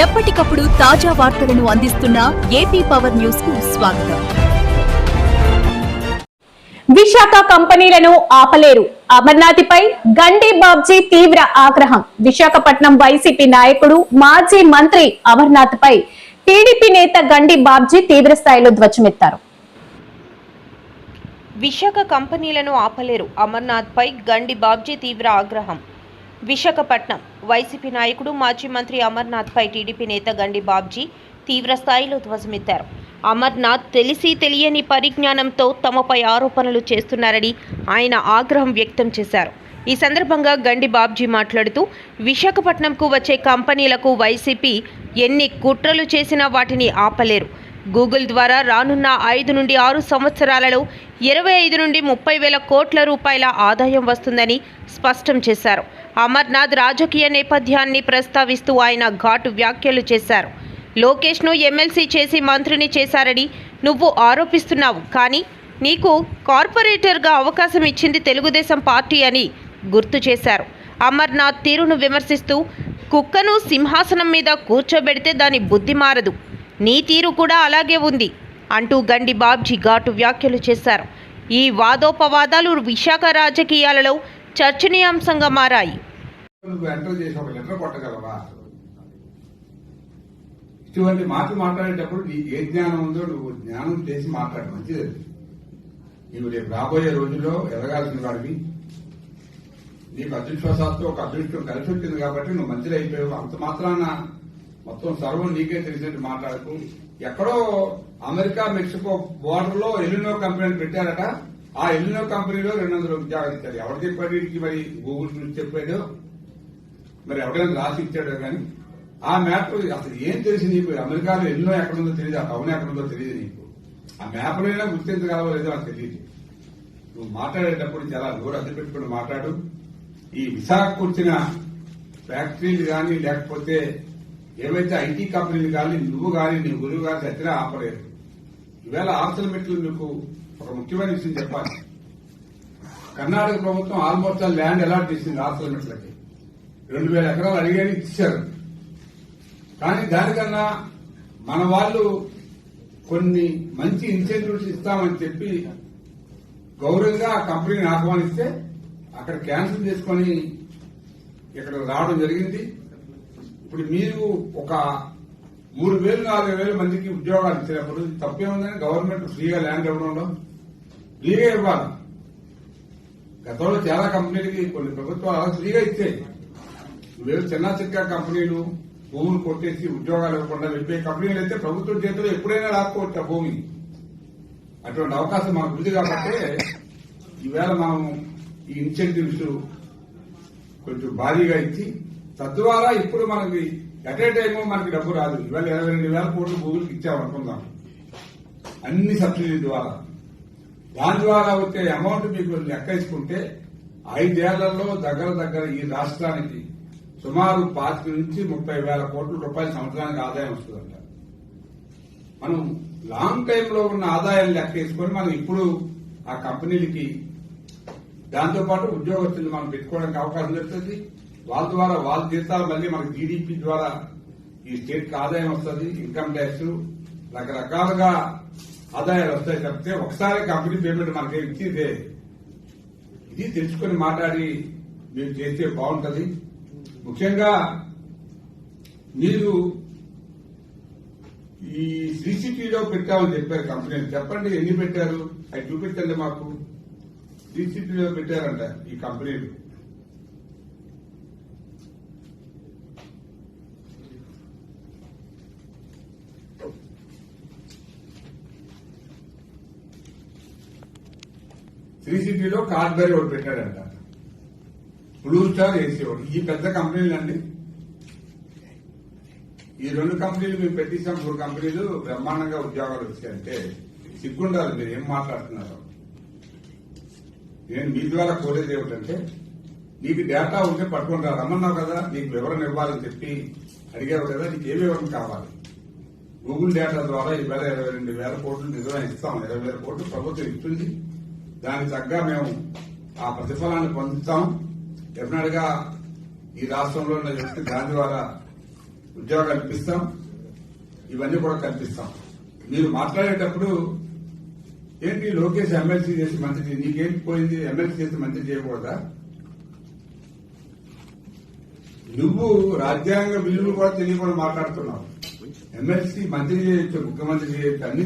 ఎప్పటికప్పుడు తాజా వార్తలను అందిస్తున్న ఏపీ పవర్ న్యూస్కు స్వాగతం. విశాఖ కంపెనీలను ఆపలేరు. అమర్నాథ్పై గండి బాబ్జీ తీవ్ర ఆగ్రహం. విశాఖపట్నం వైసీపీ నాయకుడు మాజీ మంత్రి అమర్నాథ్ పై టీడీపీ నేత గండి బాబ్జీ తీవ్ర స్థాయిలో ధ్వజమెత్తారు. విశాఖ కంపెనీలను ఆపలేరు. అమర్నాథ్పై గండి బాబ్జీ తీవ్ర ఆగ్రహం. విశాఖపట్నం. వైసీపీ నాయకుడు మాజీ మంత్రి అమర్నాథ్పై టీడీపీ నేత గండి బాబ్జీ తీవ్రస్థాయిలో ధ్వజమెత్తారు. అమర్నాథ్ తెలిసి తెలియని పరిజ్ఞానంతో తమపై ఆరోపణలు చేస్తున్నారని ఆయన ఆగ్రహం వ్యక్తం చేశారు. ఈ సందర్భంగా గండి బాబ్జీ మాట్లాడుతూ విశాఖపట్నంకు వచ్చే కంపెనీలకు వైసీపీ ఎన్ని కుట్రలు చేసినా వాటిని ఆపలేరు. గూగుల్ ద్వారా రానున్న ఐదు నుండి ఆరు సంవత్సరాలలో ఇరవై ఐదు నుండి ముప్పై వేల కోట్ల రూపాయల ఆదాయం వస్తుందని స్పష్టం చేశారు. అమర్నాథ్ రాజకీయ నేపథ్యాన్ని ప్రస్తావిస్తూ ఆయన ఘాటు వ్యాఖ్యలు చేశారు. లోకేష్ను ఎమ్మెల్సీ చేసి మంత్రిని చేశారని నువ్వు ఆరోపిస్తున్నావు. కానీ నీకు కార్పొరేటర్గా అవకాశం ఇచ్చింది తెలుగుదేశం పార్టీ అని గుర్తు చేశారు. అమర్నాథ్ తీరును విమర్శిస్తూ కుక్కను సింహాసనం మీద కూర్చోబెడితే దాని బుద్ధి మారదు. నీ తీరు కూడా అలాగే ఉంది అంటూ గండి బాబ్జీ ఘాటు వ్యాఖ్యలు చేశారు. ఈ వాదోపవాదాలు విశాఖ రాజకీయాలలో చర్చనీయాంశంగా మారాయి. ఇటువంటి మాటలు మాట్లాడేటప్పుడు నీకు ఏ జ్ఞానం ఉందో నువ్వు జ్ఞానం చేసి మాట్లాడు మంచిది. నీవు రేపు రాబోయే రోజుల్లో ఎదగాల్సిన వాడివి. నీకు అదృష్టవశాత్తు ఒక అదృష్టం కలిసి వచ్చింది కాబట్టి నువ్వు మంచిది అయిపోయావు అంత మాత్రాన మొత్తం సర్వం నీకే తెలిసినట్టు మాట్లాడుతూ ఎక్కడో అమెరికా మెక్సికో బోర్డర్లో ఎల్లినో కంపెనీ పెట్టారట. ఆ ఎల్లినో కంపెనీలో రెండు వందల ఉద్యోగాలు ఇచ్చారు. ఎవరు చెప్పాడు మరి? గూగుల్ గురించి చెప్పాడు మరి ఎవరికైనా రాసి ఇచ్చాడో కానీ? ఆ మ్యాప్ అసలు ఏం తెలిసి నీకు? అమెరికాలో ఎన్నో ఎక్కడుందో తెలియదు ఆ టౌన్ ఎక్కడుందో తెలియదు నీకు. ఆ మ్యాప్లైనా గుర్తించగలవో లేదో నాకు తెలియదు నువ్వు మాట్లాడేటప్పుడు చాలా దూరం అద్దె పెట్టుకుని మాట్లాడు. ఈ విశాఖకు వచ్చిన ఫ్యాక్టరీలు కానీ లేకపోతే ఏవైతే ఐటీ కంపెనీలు కానీ నువ్వు కానీ నీ గురువు కానీ చచ్చినా ఆపలేదు. ఈవేళ ఆఫ్సల్ మెట్లు మీకు ఒక ముఖ్యమైన విషయం చెప్పాలి. కర్ణాటక ప్రభుత్వం ఆల్మోస్ట్ ఆ ల్యాండ్ అలాట్ చేసింది ఆఫ్సల్ మెట్లకి. రెండు వేల ఎకరాలు అడిగాని ఇచ్చారు. కానీ దానికన్నా మన వాళ్ళు కొన్ని మంచి ఇన్సెంటివ్స్ ఇస్తామని చెప్పి గౌరవంగా ఆ కంపెనీని ఆహ్వానిస్తే అక్కడ క్యాన్సిల్ చేసుకొని ఇక్కడ రావడం జరిగింది. ఇప్పుడు మీరు ఒక మూడు వేలు నాలుగు వేల మందికి ఉద్యోగాలు ఇచ్చినప్పుడు తప్పేముందని గవర్నమెంట్ ఫ్రీగా ల్యాండ్ ఇవ్వడంలో ఫ్రీగా ఇవ్వాలి. గతంలో చాలా కంపెనీలకి కొన్ని ప్రభుత్వాలు ఫ్రీగా ఇచ్చాయి వేరు చిన్న చిక్క కంపెనీలు భూములు కొట్టేసి ఉద్యోగాలు ఇవ్వకుండా వెళ్ళిపోయే కంపెనీలు అయితే ప్రభుత్వం చేతిలో ఎప్పుడైనా రాసుకోవచ్చు ఆ భూమి. అటువంటి అవకాశం మనకు ఉంది కాబట్టి ఈవేళ మనం ఈ ఇన్సెంటివ్స్ కొంచెం భారీగా ఇచ్చి తద్వారా ఇప్పుడు మనకి ఎట్ ఏ టైమ్ మనకి డబ్బు రాదు. ఇవాళ ఇరవై రెండు వేల కోట్లు భూములకు ఇచ్చామనుకుందాం అన్ని సబ్సిడీ ద్వారా. దాని ద్వారా వచ్చే అమౌంట్ మీకు లెక్క వేసుకుంటే ఐదేళ్ళలో దగ్గర దగ్గర ఈ రాష్ట్రానికి సుమారు పాతిక నుంచి ముప్పై వేల కోట్ల రూపాయల సంవత్సరానికి ఆదాయం వస్తుందంట. మనం లాంగ్ టైమ్లో ఉన్న ఆదాయం లెక్క వేసుకొని మనం ఇప్పుడు ఆ కంపెనీలకి దాంతోపాటు ఉద్యోగస్తుంది ఉద్యోగస్తులు మనం పెట్టుకోవడానికి అవకాశం దొరుకుతుంది. వాళ్ళ ద్వారా వాళ్ళ జీతాలు మళ్ళీ మనకి జీడీపీ ద్వారా ఈ స్టేట్ ఆదాయం వస్తుంది ఇన్కమ్ ట్యాక్స్ రకరకాలుగా ఆదాయాలు వస్తాయి తప్పితే ఒకసారి కంపెనీ పేమెంట్ మనకి ఇచ్చేదే ఇది. తెలుసుకొని మాట్లాడి మీరు చేస్తే బాగుంటుంది. ముఖ్యంగా మీరు ఈ సీసీటీవీలో పెట్టామని చెప్పారు కంపెనీ చెప్పండి ఎన్ని పెట్టారు? అవి చూపించండి మాకు. సీసీటీవీలో పెట్టారంట ఈ కంపెనీలు త్రీసీపీలో కార్బరీ ఒకటి పెట్టాడంట బ్లూ స్టార్ ఏసీ ఒకటి. ఈ పెద్ద కంపెనీలు అండి. ఈ రెండు కంపెనీలు మేము పెట్టించాం మూడు కంపెనీలు బ్రహ్మాండంగా ఉద్యోగాలు వచ్చాయంటే సిగ్గుండాలి. మీరు ఏం మాట్లాడుతున్నారు? నేను మీ ద్వారా కోరేది ఏమిటంటే నీకు డేటా ఉంటే పట్టుకుని రమ్మన్నావు కదా? నీకు వివరణ ఇవ్వాలని చెప్పి అడిగావు కదా? నీకు ఏ వివరణ కావాలి? గూగుల్ డేటా ద్వారా ఈ వేల ఇరవై రెండు వేల కోట్లు నిజమే ఇస్తాం. ఇరవై వేల కోట్లు ప్రభుత్వం ఇస్తుంది. దానికి తగ్గ మేము ఆ ప్రతిఫలాన్ని పొందుతాం. డెఫినెట్గా ఈ రాష్ట్రంలో ఉన్న వ్యక్తి దాని ద్వారా ఉద్యోగాలు కల్పిస్తాం. ఇవన్నీ కూడా కల్పిస్తాం. మీరు మాట్లాడేటప్పుడు ఏంటి లోకేష్ ఎమ్మెల్సీ చేసి మంత్రి నీకేం పోయింది? ఎమ్మెల్సీ చేసి మంత్రి చేయకూడదా? నువ్వు రాజ్యాంగ విలువలు కూడా తెలియకుండా మాట్లాడుతున్నావు. ఎమ్మెల్సీ మంత్రి చేయొచ్చు ముఖ్యమంత్రి చేయొచ్చు అన్ని